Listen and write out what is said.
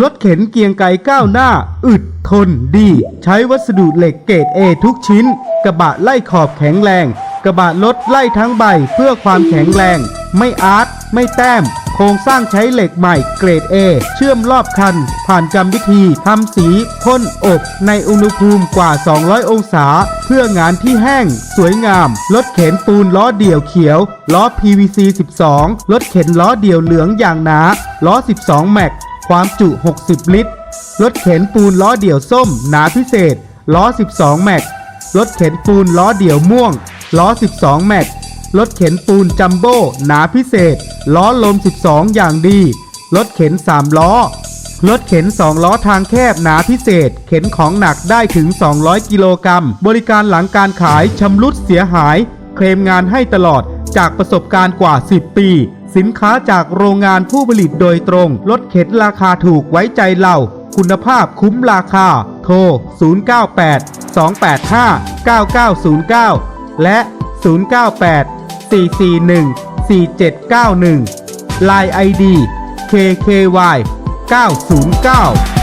รถเข็นเกียงไกก้าวหน้า อึดทนดี ใช้วัสดุเหล็กเกรดเอทุกชิ้น กระบะไล่ขอบแข็งแรง กระบะรถไล่ทั้งใบเพื่อความแข็งแรง ไม่อาร์ตไม่แต้ม โครงสร้างใช้เหล็กใหม่เกรด A เชื่อมรอบคัน ผ่านกรรมวิธีทำสีพ่นอบ ในอุณหภูมิกว่า 200 องศา เพื่องานที่แห้ง สวยงาม รถเข็นปูนล้อเดี่ยวเขียว ล้อ PVC 12 รถเข็นล้อเดี่ยวเหลืองอย่างหนา ล้อ 12 แม็ก ความจุ 60 ลิตร รถเข็นปูนล้อเดี่ยวส้ม หนาพิเศษ ล้อ 12 แม็ก รถเข็นปูนล้อเดี่ยวม่วง ล้อ 12 แม็ก รถเข็นปูนจัมโบ้ หนาพิเศษ ล้อลม 12 อย่างดี รถเข็น 3 ล้อ รถเข็น 2 ล้อทางแคบหนาพิเศษ เข็นของหนักได้ถึง 200 กิโลกรัม บริการหลังการขายชำรุดเสียหาย เคลมงานให้ตลอดจากประสบการณ์กว่า 10 ปี สินค้าจากโรงงานผู้ผลิตโดยตรงรถเข็นราคาถูกไว้ใจเรา คุณภาพคุ้มราคา โทร 098 285 9909 และ 098 441 4791 Line ID KKY 909